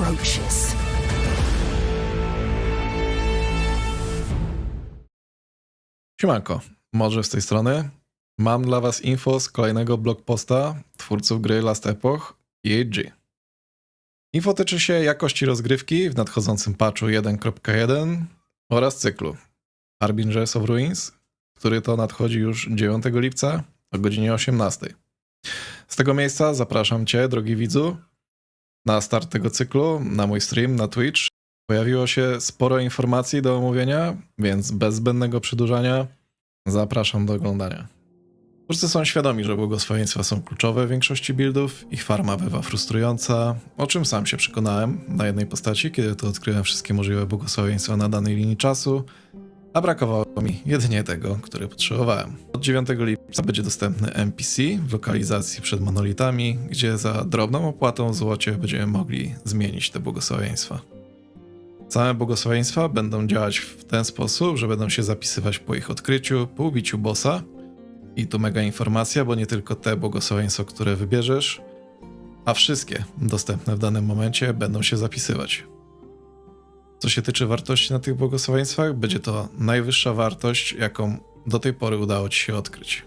approaches. Siemanko, może z tej strony. Mam dla was info z kolejnego blogposta twórców gry Last Epoch EAG. Info tyczy się jakości rozgrywki w nadchodzącym patchu 1.1 oraz cyklu Harbingers of Ruins, który to nadchodzi już 9 lipca o godzinie 18. Z tego miejsca zapraszam Cię, drogi widzu, na start tego cyklu, na mój stream na Twitch. Pojawiło się sporo informacji do omówienia, więc bez zbędnego przedłużania zapraszam do oglądania. Twórcy są świadomi, że błogosławieństwa są kluczowe w większości buildów, ich farma bywa frustrująca, o czym sam się przekonałem na jednej postaci, kiedy to odkryłem wszystkie możliwe błogosławieństwa na danej linii czasu, a brakowało mi jedynie tego, które potrzebowałem. Od 9 lipca będzie dostępny NPC w lokalizacji przed monolitami, gdzie za drobną opłatą w złocie będziemy mogli zmienić te błogosławieństwa. Same błogosławieństwa będą działać w ten sposób, że będą się zapisywać po ich odkryciu, po ubiciu bossa. I tu mega informacja, bo nie tylko te błogosławieństwa, które wybierzesz, a wszystkie dostępne w danym momencie będą się zapisywać. Co się tyczy wartości na tych błogosławieństwach, będzie to najwyższa wartość, jaką do tej pory udało Ci się odkryć.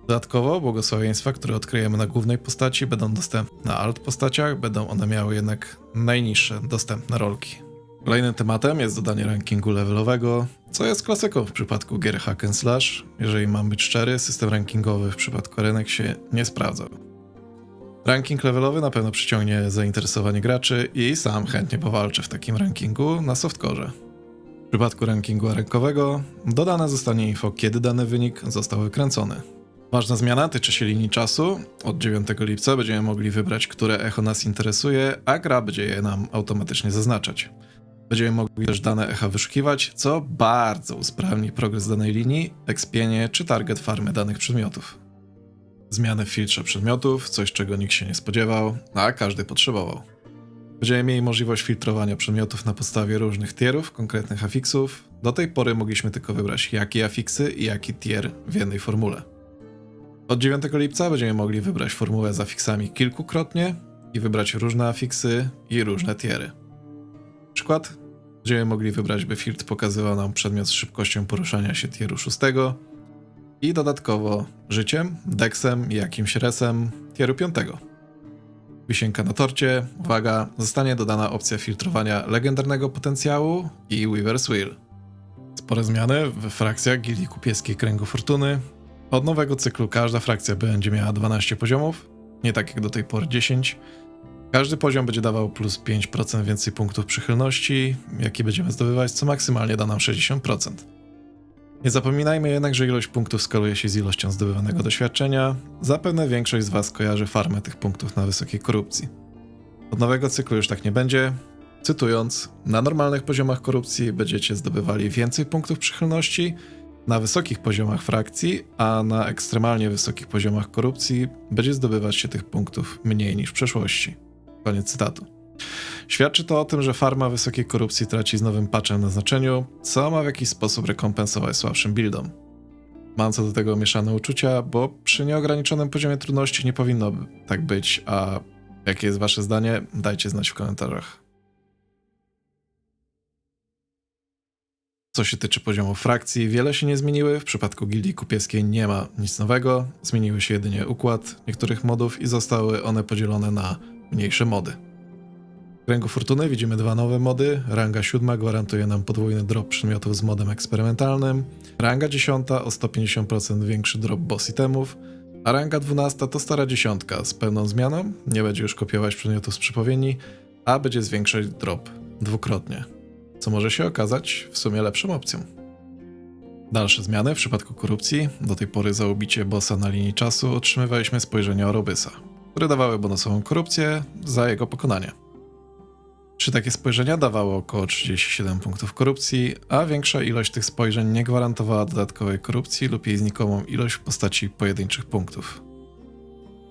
Dodatkowo błogosławieństwa, które odkryjemy na głównej postaci, będą dostępne na alt postaciach, będą one miały jednak najniższe dostępne rolki. Kolejnym tematem jest dodanie rankingu levelowego, co jest klasyką w przypadku gier hack and slash. Jeżeli mam być szczery, system rankingowy w przypadku arenek się nie sprawdzał. Ranking levelowy na pewno przyciągnie zainteresowanie graczy i sam chętnie powalczę w takim rankingu na softcore. W przypadku rankingu arenkowego dodane zostanie info, kiedy dany wynik został wykręcony. Ważna zmiana tyczy się linii czasu. Od 9 lipca będziemy mogli wybrać, które echo nas interesuje, a gra będzie je nam automatycznie zaznaczać. Będziemy mogli też dane echa wyszukiwać, co bardzo usprawni progres danej linii, ekspienie czy target farmy danych przedmiotów. Zmiany w filtrze przedmiotów, coś czego nikt się nie spodziewał, a każdy potrzebował. Będziemy mieli możliwość filtrowania przedmiotów na podstawie różnych tierów, konkretnych afiksów. Do tej pory mogliśmy tylko wybrać jakie afiksy i jaki tier w jednej formule. Od 9 lipca będziemy mogli wybrać formułę z afiksami kilkukrotnie i wybrać różne afiksy i różne tiery. Przykład? Będziemy mogli wybrać, by filtr pokazywał nam przedmiot z szybkością poruszania się tieru 6 i dodatkowo życiem, deksem i jakimś resem tieru 5. Wisienka na torcie, uwaga, zostanie dodana opcja filtrowania legendarnego potencjału i Weaver's Wheel. Spore zmiany w frakcjach Gildii Kupieskiej Kręgu Fortuny. Od nowego cyklu każda frakcja będzie miała 12 poziomów, nie tak jak do tej pory 10. Każdy poziom będzie dawał plus 5% więcej punktów przychylności, jakie będziemy zdobywać, co maksymalnie da nam 60%. Nie zapominajmy jednak, że ilość punktów skaluje się z ilością zdobywanego doświadczenia. Zapewne większość z Was kojarzy farmę tych punktów na wysokiej korupcji. Od nowego cyklu już tak nie będzie. Cytując, na normalnych poziomach korupcji będziecie zdobywali więcej punktów przychylności, na wysokich poziomach frakcji, a na ekstremalnie wysokich poziomach korupcji będzie zdobywać się tych punktów mniej niż w przeszłości. Koniec cytatu. Świadczy to o tym, że farma wysokiej korupcji traci z nowym patchem na znaczeniu, co ma w jakiś sposób rekompensować słabszym buildom. Mam co do tego mieszane uczucia, bo przy nieograniczonym poziomie trudności nie powinno tak być, a jakie jest wasze zdanie, dajcie znać w komentarzach. Co się tyczy poziomu frakcji, wiele się nie zmieniły. W przypadku Gildii Kupieskiej nie ma nic nowego. Zmieniły się jedynie układ niektórych modów i zostały one podzielone na mniejsze mody. Kręgu Fortuny widzimy dwa nowe mody. Ranga 7 gwarantuje nam podwójny drop przedmiotów z modem eksperymentalnym. Ranga 10 o 150% większy drop boss itemów. A ranga 12 to stara dziesiątka z pełną zmianą. Nie będzie już kopiować przedmiotów z przypowiedni, a będzie zwiększać drop dwukrotnie co może się okazać w sumie lepszą opcją. Dalsze zmiany w przypadku korupcji. Do tej pory za ubicie bossa na linii czasu otrzymywaliśmy spojrzenia Orobysa, które dawały bonusową korupcję za jego pokonanie. Trzy takie spojrzenia dawały około 37 punktów korupcji, a większa ilość tych spojrzeń nie gwarantowała dodatkowej korupcji lub jej znikomą ilość w postaci pojedynczych punktów.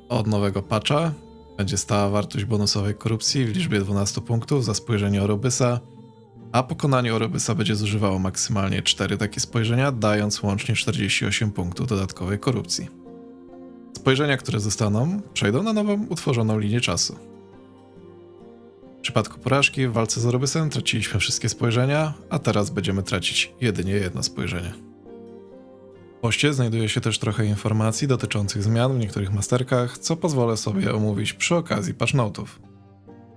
Od nowego patcha będzie stała wartość bonusowej korupcji w liczbie 12 punktów za spojrzenie Orobysa, a pokonanie Orobysa będzie zużywało maksymalnie 4 takie spojrzenia, dając łącznie 48 punktów dodatkowej korupcji. Spojrzenia, które zostaną, przejdą na nową utworzoną linię czasu. Przypadku porażki w walce z Orobysem traciliśmy wszystkie spojrzenia, a teraz będziemy tracić jedynie jedno spojrzenie. W poście znajduje się też trochę informacji dotyczących zmian w niektórych masterkach, co pozwolę sobie omówić przy okazji patchnotów.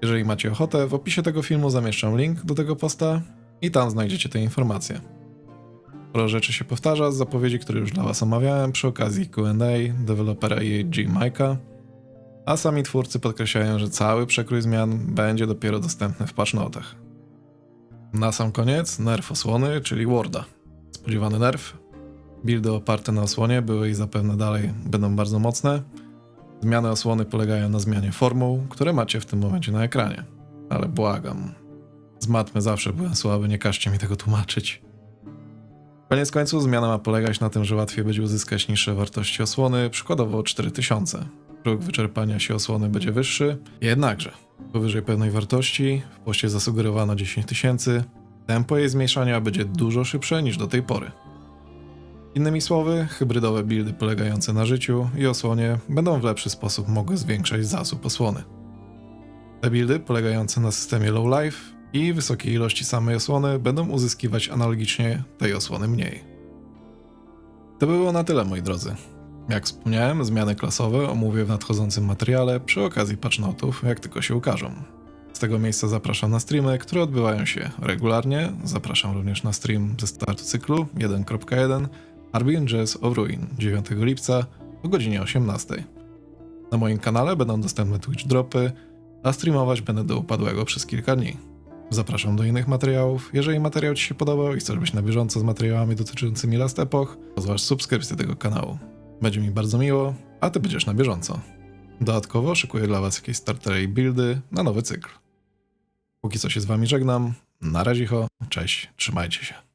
Jeżeli macie ochotę, w opisie tego filmu zamieszczam link do tego posta i tam znajdziecie te informacje. Sporo rzeczy się powtarza z zapowiedzi, które już dla Was omawiałem przy okazji Q&A dewelopera EAG Mike'a, a sami twórcy podkreślają, że cały przekrój zmian będzie dopiero dostępny w patchnotach. Na sam koniec nerf osłony, czyli Warda. Spodziewany nerf. Buildy oparte na osłonie były i zapewne dalej będą bardzo mocne. Zmiany osłony polegają na zmianie formuł, które macie w tym momencie na ekranie. Ale błagam. Z matmy zawsze byłem słaby, nie każcie mi tego tłumaczyć. Koniec końców zmiana ma polegać na tym, że łatwiej będzie uzyskać niższe wartości osłony, przykładowo 4000. Próg wyczerpania się osłony będzie wyższy, jednakże powyżej pewnej wartości w poście zasugerowano 10 tysięcy, tempo jej zmniejszania będzie dużo szybsze niż do tej pory. Innymi słowy, hybrydowe buildy polegające na życiu i osłonie będą w lepszy sposób mogły zwiększać zasób osłony. Te buildy polegające na systemie low life i wysokiej ilości samej osłony będą uzyskiwać analogicznie tej osłony mniej. To było na tyle moi drodzy. Jak wspomniałem, zmiany klasowe omówię w nadchodzącym materiale przy okazji patchnotów, jak tylko się ukażą. Z tego miejsca zapraszam na streamy, które odbywają się regularnie. Zapraszam również na stream ze startu cyklu 1.1 Arbian Jazz of Ruin 9 lipca o godzinie 18. Na moim kanale będą dostępne Twitch dropy, a streamować będę do upadłego przez kilka dni. Zapraszam do innych materiałów. Jeżeli materiał Ci się podobał i chcesz być na bieżąco z materiałami dotyczącymi Last Epoch, pozwól subskrypcję tego kanału. Będzie mi bardzo miło, a Ty będziesz na bieżąco. Dodatkowo szykuję dla Was jakieś startery i buildy na nowy cykl. Póki co się z Wami żegnam. Na razie, cześć, trzymajcie się.